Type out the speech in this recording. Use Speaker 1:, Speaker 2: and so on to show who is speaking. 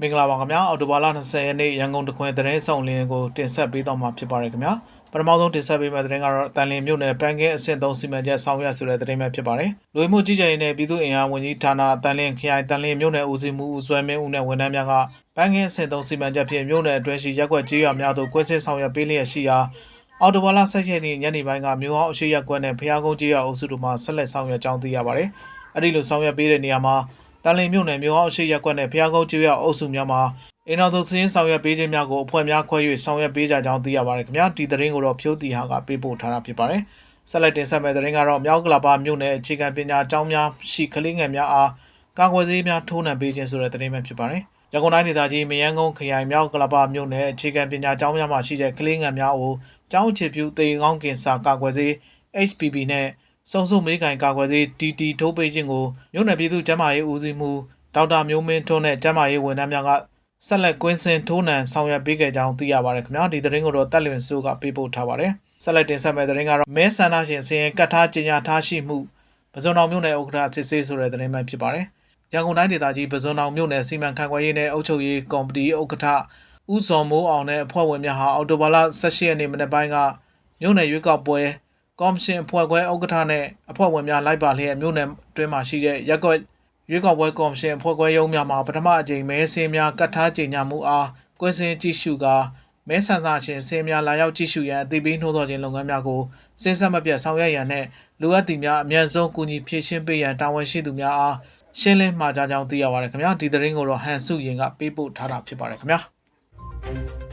Speaker 1: မင်္ဂလာပါခင်ဗျာအော်တိုဘာလ20ရက်နေ့ရန်ကုန်တခွင်သတင်းဆောင်လင်းကိုတင်ဆက်ပေးတော့မှာဖြစ်ပါတယ်ခင်ဗျာပထမဆုံးတင်ဆက်ပေးမယ့်သတင်းကတော့တန်လင်းမြို့နယ်ပန်းကင်းအဆင့်3စီမံချက်ဆောင်ရွက်ဆိုတဲ့သတင်းပဲဖြစ်ပါတယ်လူဝင်မှုကြီးကြပ်ရေးနဲ့ပြည်သူ့အင်အားဝန်ကြီးဌာနတန်လင်းခရိုင်တန်လင်းမြို့နယ်ဦးစီးမှုဦးဆွဲမင်းဦးနဲ့ဝန်ထမ်းများကပန်းကင်းအဆင့်3စီမံချက်ဖြင့်မြို့နယ်အတွင်းရှိရက်ကွက်ကြေးရွာများသို့ကွင်းစစ်ဆောင်ရွက်ပေးလျက်ရှိရာအော်တိုဘာလ16ရက်နေ့ညနေပိုင်းကမြို့ဟောင်းအရှိရက်ကွက်နဲ့ဖျားကုန်းကြေးရွာအုပ်စုတို့မှဆက်လက်ဆောင်ရွက်ကြောင်းသိရပါတယ်အဲ့ဒီလိုဆောင်ရွက်ပေးတဲ့နေရာမှာ တန်လင်းမြို့နယ်မြို့ဟောင်းအရှိရက်ကွက်နဲ့ဖျားကုန်းကြေးရွာအုပ်စုများမှာအင်တော်သူစင်းဆောင်ရွက်ပေးခြင်းများကိုအဖွဲ့များခွဲ၍ဆောင်ရွက်ပေးကြကြောင်းသိရပါတယ်ခင်ဗျာဒီသတင်းကိုတော့ဖြိုးတီဟာကပေးပို့ထားတာဖြစ်ပါတယ်ဆက်လက်တင်ဆက်မယ့်သတင်းကတော့မြောက်ကလာပါမြို့နယ်အခြေခံပညာကျောင်းများရှိကလေးငယ်များအားကာကွယ်ဆေးများထိုးနှံပေးခြင်းဆိုတဲ့သတင်းပဲဖြစ်ပါတယ်ရန်ကုန်တိုင်းဒေသကြီးမယန်းကုန်းခရိုင်မြောက်ကလာပါမြို့နယ်အခြေခံပညာကျောင်းများမှာရှိတဲ့ကလေးငယ်များကိုကျောင်းအခြေပြုတေကောင်းကင်စာကာကွယ်ဆေး HPV နဲ့ စုံစုံမေးခိုင်ကာကွယ်ဆေး TT ထိုးပေးခြင်းကိုမြို့နယ်ပြည်သူ့ကျန်းမာရေးဦးစီးမှုဒေါက်တာမျိုးမင်းထွန်းနဲ့ကျန်းမာရေးဝန်ထမ်းများကဆက်လက်ကွင်းစင်ထိုးနှံဆောင်ရွက်ပေးခဲ့ကြောင်းသိရပါတယ်ခင်ဗျာဒီသတင်းကိုတော့တက်လွင်စိုးကပေးပို့ထားပါတယ်ဆက်လက်တင်ဆက်မယ့်သတင်းကတော့မဲဆန္ဒရှင်စင်ရင်ကတ်ထားကြီးညာထားရှိမှုပဇွန်တော်မြို့နယ်ဥက္ကဋ္ဌစစ်ဆေးဆိုတဲ့သတင်းမှဖြစ်ပါတယ်ရန်ကုန်တိုင်းဒေသကြီးပဇွန်တော်မြို့နယ်စီမံခန့်ခွဲရေးနဲ့အုပ်ချုပ်ရေးကော်မတီဥက္ကဋ္ဌဦးစော်မိုးအောင်နဲ့အဖွဲ့ဝင်များဟာအော်တိုဘာလ18ရက်နေ့မနေ့ပိုင်းကမြို့နယ်ရွေးကောက်ပွဲ ကော်မရှင်အဖွဲ့ခွဲဥက္ကဋ္ဌနဲ့အဖွဲ့ဝင်များလိုက်ပါလျက်မြို့နယ်အတွင်းမှာရှိတဲ့ရက်ကွက်ရွေးကောက်ပွဲကော်မရှင်ဖွဲ့ခွဲရုံးများမှာပထမအကြိမ်မဲဆင်းများကတ်ထားကြေညာမှုအားကွင်းစင်ကြည့်ရှုကာမဲဆန္ဒရှင်ဆင်းများလာရောက်ကြည့်ရှုရန်အသိပေးနှိုးဆော်ခြင်းလုပ်ငန်းများကိုစဉ်ဆက်မပြတ်ဆောင်ရွက်ရန်နဲ့လူအပ်သူများအမြန်ဆုံးကူညီဖြည့်ရှင်းပေးရန်တာဝန်ရှိသူများအားရှင်းလင်းမှာကြားကြောင်းသိရပါတယ်ခင်ဗျာဒီသတင်းကိုတော့ဟန်စုရင်ကပေးပို့ထားတာဖြစ်ပါတယ်ခင်ဗျာ